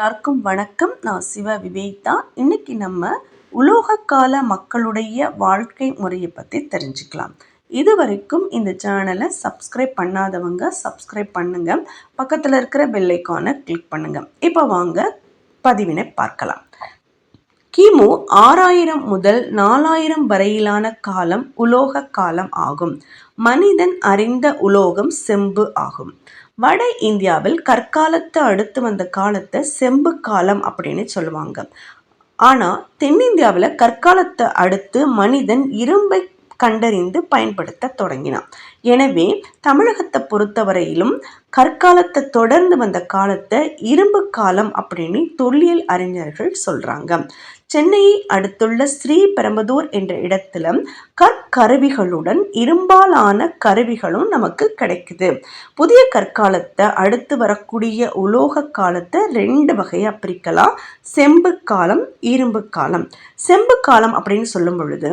எல்லாருக்கும் வணக்கம். நான் சிவ விவேக்தா. இன்னைக்கு நம்ம உலோக கால மக்களுடைய வாழ்க்கை முறையை பற்றி தெரிஞ்சுக்கலாம். இது வரைக்கும் இந்த சேனலை சப்ஸ்கிரைப் பண்ணாதவங்க சப்ஸ்கிரைப் பண்ணுங்க. பக்கத்தில் இருக்கிற பெல்லைக்கானை கிளிக் பண்ணுங்க. இப்போ வாங்க பதிவினை பார்க்கலாம். கிமு ஆறாயிரம் முதல் நாலாயிரம் வரையிலான காலம் உலோக காலம் ஆகும். மனிதன் அறிந்த உலோகம் செம்பு ஆகும். வட இந்தியாவில் கற்காலத்தை அடுத்து வந்த காலத்தை செம்பு காலம் அப்படின்னு சொல்லுவாங்க. ஆனால் தென்னிந்தியாவில் கற்காலத்தை அடுத்து மனிதன் இரும்பை கண்டறிந்து பயன்படுத்த தொடங்கினான். எனவே தமிழகத்தை பொறுத்தவரையிலும் கற்காலத்தை தொடர்ந்து வந்த காலத்தை இரும்பு காலம் அப்படின்னு தொல்லியல் அறிஞர்கள் சொல்றாங்க. சென்னையை அடுத்துள்ள ஸ்ரீபெரம்பதூர் என்ற இடத்துல கற்கருவிகளுடன் இரும்பாலான கருவிகளும் நமக்கு கிடைக்குது. புதிய கற்காலத்தை அடுத்து வரக்கூடிய உலோக காலத்தை ரெண்டு வகையாக பிரிக்கலாம். செம்பு காலம் இரும்பு காலம். செம்பு காலம் அப்படின்னு சொல்லும் பொழுது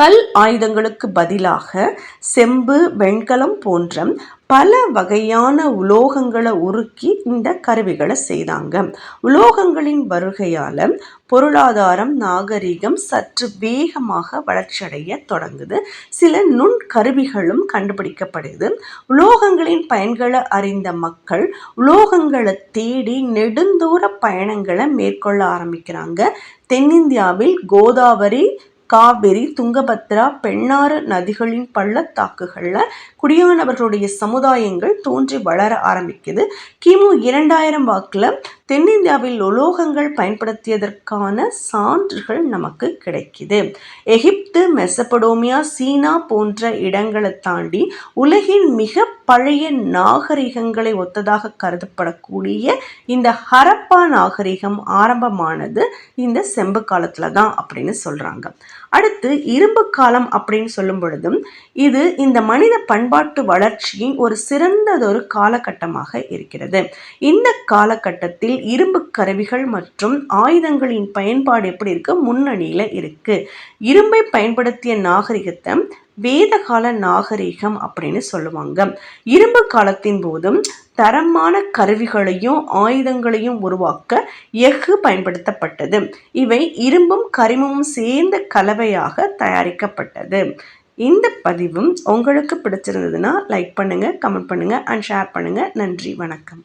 கல் ஆயுதங்களுக்கு பதிலாக செம்பு வெண்கலம் போன்ற பல வகையான உலோகங்களை உருக்கி இந்த கருவிகளை செய்தாங்க. உலோகங்களின் வருகையால் பொருளாதாரம் நாகரிகம் சற்று வேகமாக வளர்ச்சியடைய தொடங்குது. சில நுண் கருவிகளும் கண்டுபிடிக்கப்படுது. உலோகங்களின் பயன்களை அறிந்த மக்கள் உலோகங்களை தேடி நெடுந்தூர பயணங்களை மேற்கொள்ள ஆரம்பிக்கிறாங்க. தென்னிந்தியாவில் கோதாவரி காவிரி துங்கபத்ரா பெண்ணாறு நதிகளின் பள்ளத்தாக்குகளில் குடியானவர்களுடைய சமுதாயங்கள் தோன்றி வளர ஆரம்பிக்குது. கிமு இரண்டாயிரம் வாக்கில் தென்னிந்தியாவில் உலோகங்கள் பயன்படுத்தியதற்கான சான்றுகள் நமக்கு கிடைக்குது. எகிப்து மெசபடோமியா சீனா போன்ற இடங்களை தாண்டி உலகின் மிக பழைய நாகரிகங்களை ஒத்ததாக கருதப்படக்கூடிய இந்த ஹரப்பா நாகரிகம் ஆரம்பமானது இந்த செம்பு காலத்தில் தான் அப்படின்னு சொல்கிறாங்க அடுத்து இரும்பு காலம் அப்படின்னு சொல்லும் பொழுதும் இது இந்த மனித பண்பாட்டு வளர்ச்சியின் ஒரு சிறந்ததொரு காலகட்டமாக இருக்கிறது. இந்த காலகட்டத்தில் இரும்பு கருவிகள் மற்றும் ஆயுதங்களின் பயன்பாடு எப்படி இருக்கு? முன்னணியில் இருக்கு. இரும்பை பயன்படுத்திய நாகரிகத்தை வேதகால நாகரிகம் அப்படின்னு சொல்லுவாங்க. இரும்பு காலத்தின் போதும் தரமான கருவிகளையும் ஆயுதங்களையும் உருவாக்க எஃகு பயன்படுத்தப்பட்டது. இவை இரும்பும் கரிமமும் சேர்ந்த கலவையாக தயாரிக்கப்பட்டது. இந்த பதிவும் உங்களுக்கு பிடிச்சிருந்ததுன்னா லைக் பண்ணுங்கள் கமெண்ட் பண்ணுங்கள் அண்ட் ஷேர் பண்ணுங்கள் நன்றி வணக்கம்.